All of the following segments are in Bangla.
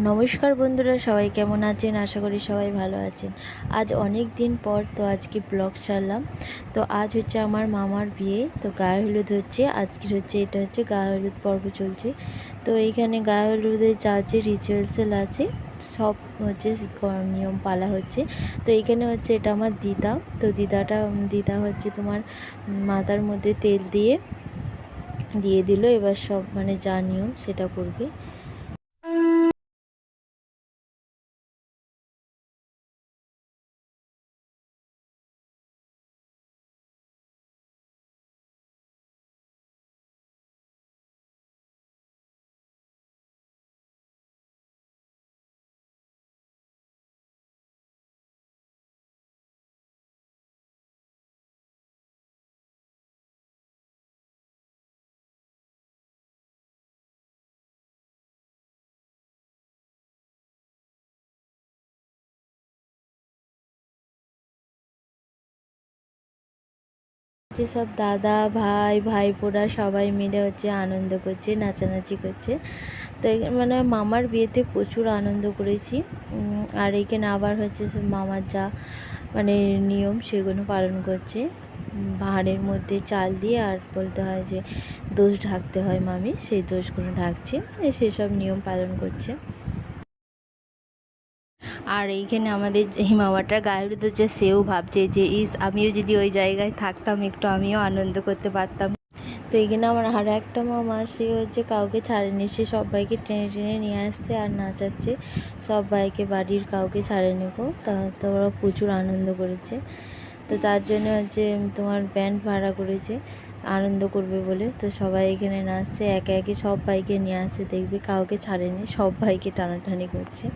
নমস্কার বন্ধুরা, সবাই কেমন আছেন? আশা করি সবাই ভালো আছেন। আজ অনেক দিন পর তো আজকে ব্লগ ছাড়লাম। তো আজ হচ্ছে আমার মামার বিয়ে, তো গায়ে হলুদ হচ্ছে। আজকে হচ্ছে এটা হচ্ছে গায়ে হলুদ পর্ব চলছে। তো এইখানে গায়ে হলুদের যা যে রিচুয়ালসেল আছে, সব হচ্ছে নিয়ম পালা হচ্ছে। তো এইখানে হচ্ছে এটা আমার দিদা। তো দিদাটা দিদা হচ্ছে তোমার মাথার মধ্যে তেল দিয়ে দিয়ে দিল। এবার সব মানে যা নিয়ম সেটা করবে। যে সব দাদা, ভাই ভাই ভাইপোরা সবাই মিলে হচ্ছে আনন্দ করছে, নাচানাচি করছে। তো মানে মামার বিয়েতে প্রচুর আনন্দ করেছি। আর এখানে আবার হচ্ছে মামার যা মানে নিয়ম সেগুলো পালন করছে। ভাঁড়ের মধ্যে চাল দিয়ে আর বলতে হয় যে দোষ ঢাকতে হয় মামি, সেই দোষগুলো ঢাকছে। মানে সেসব নিয়ম পালন করছে। আর এইখানে আমাদের যে মামাটার গায়ে হচ্ছে সেও ভাবছে যে, ইস, আমিও যদি ওই জায়গায় থাকতাম, একটু আমিও আনন্দ করতে পারতাম। তো এইখানে আমার আর একটা মামা, সে হচ্ছে কাউকে ছাড়েনি, সে সবাইকে টেনে টেনে নিয়ে আসছে আর নাচাচ্ছে। সবাইকে বাড়ির কাউকে ছাড়েনি গো, তা, তো ওরা প্রচুর আনন্দ করেছে। তো তার জন্য হচ্ছে তোমার ব্যান্ড ভাড়া করেছে, আনন্দ করবে বলে। তো সবাই এখানে নাচছে, একে একে সব বাইকে নিয়ে আসছে, দেখবে কাউকে ছাড়েনি সব বাইকে টানাটানি করছে।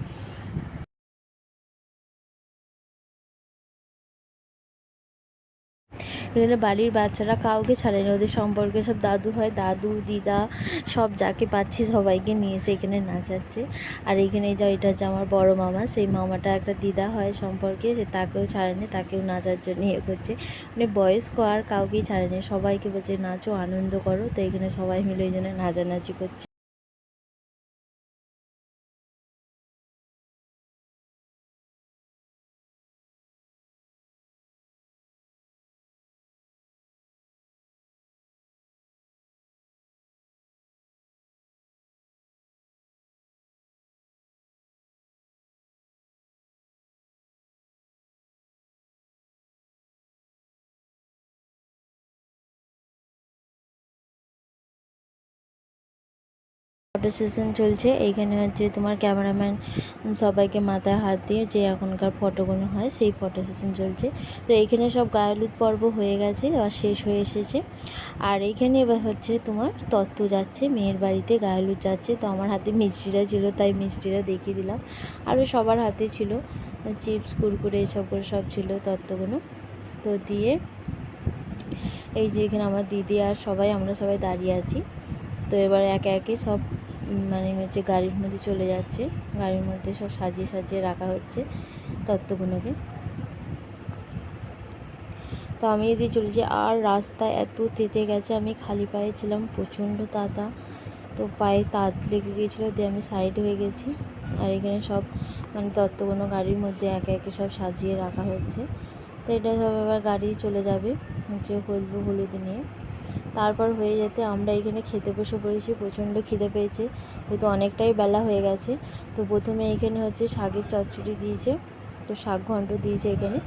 এখানে বাড়ির বাচ্চারা কাউকে ছাড়েনি ওদের সম্পর্কে সব দাদু হয়, দাদু, দিদা, সব যাকে পাচ্ছি সবাইকে নিয়ে এসে এখানে নাচাচ্ছে। আর এখানে যে এটা হচ্ছে আমার বড় মামা, সেই মামাটা একটা দিদা হয় সম্পর্কে, সে তাকেও ছাড়েনি তাকেও নাচার জন্য ইয়ে করছে। মানে বয়স্ক আর কাউকেই ছাড়েনি সবাইকে বলছে, নাচো, আনন্দ করো। তো এখানে সবাই মিলে ওই জন্য নাচানাচি করছে। ফটো সেশন চলছে। এইখানে হচ্ছে তোমার ক্যামেরাম্যান সবাইকে মাথায় হাত দিয়ে যে এখনকার ফটোগুলো হয়, সেই ফটো সেশন চলছে। তো এইখানে সব গায়ে হলুদ পর্ব হয়ে গেছে আর শেষ হয়ে এসেছে। আর এইখানে এবার হচ্ছে তোমার তত্ত্ব যাচ্ছে, মেয়ের বাড়িতে গায়ে হলুদ যাচ্ছে। তো আমার হাতে মিষ্টিরা ছিল, তাই মিষ্টিরা দেখিয়ে দিলাম। আরও সবার হাতে ছিল, চিপস, কুরকুরে, এসব করে সব ছিল তত্ত্বগুলো। তো দিয়ে এই যে এখানে আমার দিদি আর সবাই, আমরা সবাই দাঁড়িয়ে আছি। তো এবার একে একে সব মানে হচ্ছে গাড়ির মধ্যে চলে যাচ্ছে। গাড়ির মধ্যে সব সাজিয়ে সাজিয়ে রাখা হচ্ছে তত্ত্বগুলোকে। তো আমি এদিকে চলেছি আর রাস্তা এত তেতে গেছে, আমি খালি পায়ে ছিলাম, প্রচণ্ড তাতা। তো পায়ে তাত লেগে গিয়েছিল, দিয়ে আমি সাইড হয়ে গেছি। আর এখানে সব মানে তত্ত্বগুলো গাড়ির মধ্যে একে একে সব সাজিয়ে রাখা হচ্ছে। তো এটা সব এবার গাড়ি চলে যাবে, হচ্ছে হলুদ হলুদ নিয়ে। তারপর হয়ে যেতে আমরা এখানে খেতে বসে পড়েছি, প্রচণ্ড খিদে পেয়েছে, যেহেতু অনেকটাই বেলা হয়ে গেছে। তো প্রথমে এখানে হচ্ছে শাকের চচ্চড়ি দিয়েছে, তো শাক ঘন্ট দিয়েছে এখানে,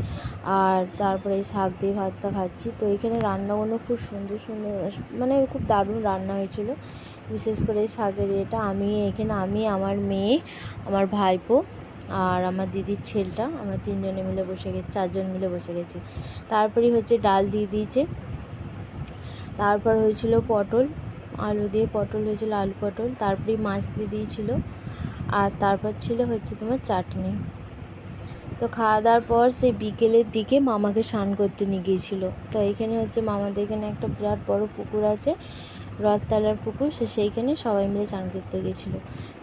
আর তারপরে এই শাক দিয়ে ভাতটা খাচ্ছি। তো এখানে রান্নাগুলো খুব সুন্দর সুন্দর মানে খুব দারুণ রান্না হয়েছিল। বিশেষ করে এই শাকের এটা আমি এখানে, আমি, আমার মেয়ে, আমার ভাইপো আর আমার দিদির ছেলেটা, আমরা তিনজনে মিলে বসে গেছি, চারজন মিলে বসে গেছি। তারপরে হচ্ছে ডাল দিয়ে দিয়েছে। তারপর হয়েছিল পটল, আলু দিয়ে পটল হয়েছিল আলু পটল তারপরে মাছ দিয়ে দিয়েছিল। আর তারপর ছিল হচ্ছে তোমার চাটনি। তো খাওয়া দাওয়ার পর সেই বিকেলের দিকে মামাকে স্নান করতে নিয়ে গিয়েছিল। তো এখানে হচ্ছে মামাদের এখানে একটা বিরাট বড় পুকুর আছে, রথতলার পুকুর, সে সেইখানে সবাই মিলে স্নান করতে গেছিল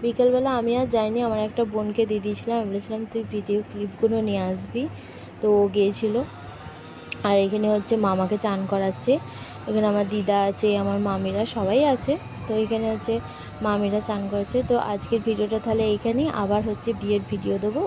বিকেলবেলা আমি আর যাইনি, আমার একটা বোনকে দিয়ে দিয়েছিলাম। আমি বলেছিলাম, তুই ভিডিও ক্লিপগুলো নিয়ে আসবি। তো ও গিয়েছিল। আর এখানে হচ্ছে মামাকে চান করাচ্ছে। এখানে আমার দিদা আছে, আমার মামিরা সবাই আছে। তো এখানে হচ্ছে মামিরা চান করেছে। তো আজকের ভিডিওটা তাহলে এইখানেই। আবার হচ্ছে বিয়ের ভিডিও দেবো।